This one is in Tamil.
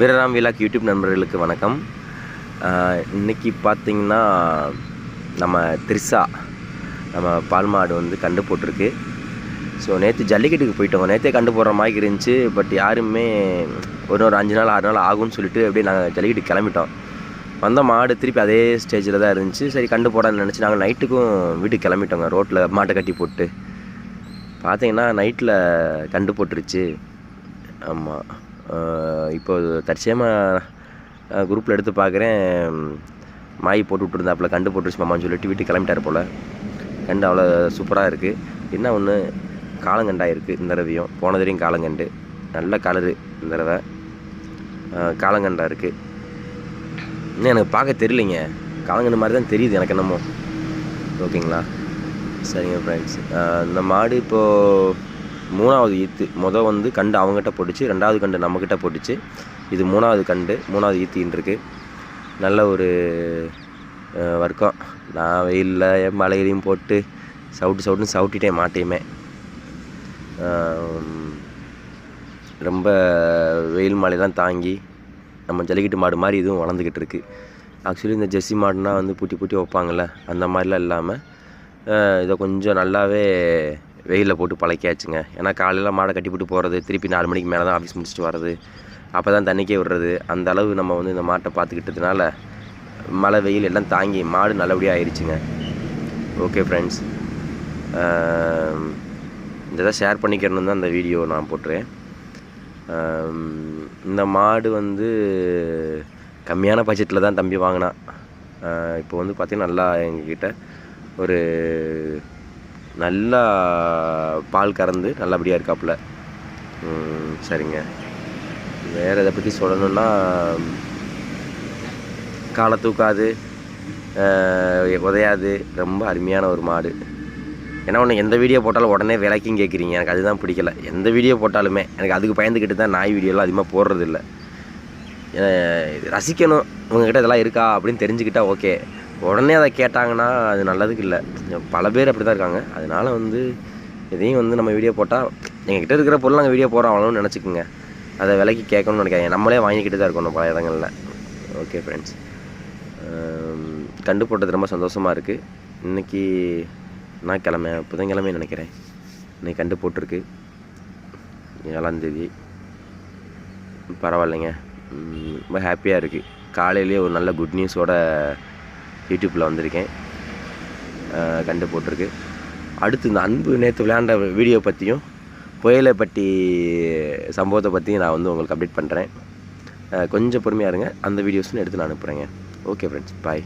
வீரராம் விலாக் யூடியூப் நண்பர்களுக்கு வணக்கம். இன்றைக்கி இன்னைக்கு பார்த்தீங்கன்னா நம்ம திரிசா நம்ம பால் மாடு வந்து கண்டு போட்டிருக்கு. ஸோ நேற்று ஜல்லிக்கட்டுக்கு போயிட்டோம். நேற்றே கண்டு போடுற மாதிரி இருந்துச்சு. பட் யாருமே ஒரு ஒரு அஞ்சு நாள் ஆறு நாள் ஆகும்னு சொல்லிட்டு அப்படியே நாங்கள் ஜல்லிக்கட்டுக்கு கிளம்பிட்டோம். வந்த மாடு திருப்பி அதே ஸ்டேஜில் தான் இருந்துச்சு. சரி கண்டு போடான்னு நினச்சி நாங்கள் நைட்டுக்கும் வீட்டுக்கு கிளம்பிட்டோங்க. ரோட்டில் மாட்டை கட்டி போட்டு. பார்த்தீங்கன்னா நைட்டில் கண்டு போட்டுருச்சு. ஆமாம் இப்போ தற்சயமாக குரூப்பில் எடுத்து பார்க்குறேன் மாய் போட்டு விட்டுருந்தாப்புல கண்டு போட்டுருச்சு மாமான்னு சொல்லிட்டு வீட்டுக்கு கிளம்பிட்டார் போல். கண்டு அவ்வளோ சூப்பராக இருக்குது என்ன ஒன்று காலங்கண்டாக இருக்குது இந்த தடவையும். போன தடவையும் காலங்கண்டு. நல்ல கலரு இந்த தடவை. அஹ் காலங்கண்டா இருக்குது இன்னும் எனக்கு பார்க்க தெரியலைங்க. காலங்கண்டு மாதிரி தான் தெரியுது எனக்கு என்னமோ. ஓகேங்களா? சரிங்க ஃப்ரெண்ட்ஸ் இந்த மாடு இப்போது மூணாவது ஈத்து மொதல் வந்து கண்டு அவங்ககிட்ட போட்டுச்சு ரெண்டாவது கண்டு நம்மக்கிட்ட போட்டுச்சு. இது மூணாவது கண்டு மூணாவது ஈத்தின்னு இருக்குது நல்ல ஒரு வர்க்கம். நான் வெயிலில் மலையிலையும் போட்டு சவுட்டு சவுட்டுன்னு சவுட்டிட்டே மாட்டையுமே. ரொம்ப வெயில் மழைலாம் தாங்கி நம்ம ஜல்லிக்கட்டு மாடு மாதிரி இதுவும் வளர்ந்துக்கிட்டு இருக்குது ஆக்சுவலி இந்த ஜெர்சி மாடுனா வந்து பூட்டி பூட்டி வைப்பாங்கள்ல அந்த மாதிரிலாம் இல்லாமல் இதை கொஞ்சம் நல்லாவே வெயிலில் போட்டு பழக்கியாச்சுங்க. ஏன்னா காலையில் மாடை கட்டி போட்டு போகிறது திருப்பி நாலு மணிக்கு மேலே தான் ஆஃபீஸ் முடிச்சுட்டு வர்றது அப்போ தான் தண்ணிக்கே விடுறது. அந்த அளவு நம்ம வந்து இந்த மாட்டை பார்த்துக்கிட்டதுனால மழை வெயில் எல்லாம் தாங்கி மாடு நல்லபடியாக ஆயிடுச்சுங்க ஓகே ஃப்ரெண்ட்ஸ் இந்த இதை ஷேர் பண்ணிக்கிறணும் தான் அந்த வீடியோ நான் போட்டுறேன். இந்த மாடு வந்து கம்மியான பட்ஜெட்டில் தான் தம்பி வாங்கினான். இப்போ வந்து பார்த்திங்கன்னா நல்லா எங்ககிட்ட ஒரு நல்லா பால் கறந்து நல்லபடியாக இருக்காப்புல. சரிங்க. வேறு இதை பற்றி சொல்லணுன்னா காலை தூக்காது உதையாது. ரொம்ப அருமையான ஒரு மாடு. ஏன்னா ஒன்று எந்த வீடியோ போட்டாலும் உடனே விலைக்கும் கேட்குறீங்க எனக்கு அதுதான் பிடிக்கல. எந்த வீடியோ போட்டாலுமே எனக்கு அதுக்கு பயந்துக்கிட்டு தான் நாய் வீடியோலாம் அதிகமாக போடுறதில்ல. ரசிக்கணும். உங்ககிட்ட இதெல்லாம் இருக்கா அப்படின்னு தெரிஞ்சுக்கிட்டா ஓகே உடனே அதை கேட்டாங்கன்னா அது நல்லதுக்கு இல்லை. பல பேர் அப்படி தான் இருக்காங்க. அதனால் வந்து இதையும் வந்து நம்ம வீடியோ போட்டால் எங்ககிட்ட இருக்கிற பொருள் நாங்கள் வீடியோ போகிறோம் அவ்வளோன்னு நினச்சிக்கோங்க. அதை விலைக்கு கேட்கணும்னு நினைக்காங்க நம்மளே வாங்கிக்கிட்டு தான் இருக்கணும் பல இடங்களில். ஓகே ஃப்ரெண்ட்ஸ் கண்டு போட்டது ரொம்ப சந்தோஷமாக இருக்குது இன்றைக்கி நான் கிழமை புதன்கிழமை நினைக்கிறேன். இன்னைக்கு கண்டு போட்டிருக்கு ஏழாந்தேதி பரவாயில்லைங்க. ரொம்ப ஹாப்பியாக இருக்குது காலையிலேயே ஒரு நல்ல குட் நியூஸோட யூடியூப்பில் வந்திருக்கேன். கண்டு போட்டிருக்கு. அடுத்து இந்த அன்பு நேற்று விளையாண்ட வீடியோ பற்றியும் புயலைப்பட்டி சம்பவத்தை பற்றியும் நான் வந்து உங்களுக்கு அப்டேட் பண்ணுறேன் கொஞ்சம் பொறுமையாக இருங்க. அந்த வீடியோஸ்னு எடுத்து நான் அனுப்புகிறேங்க ஓகே ஃப்ரெண்ட்ஸ் பாய்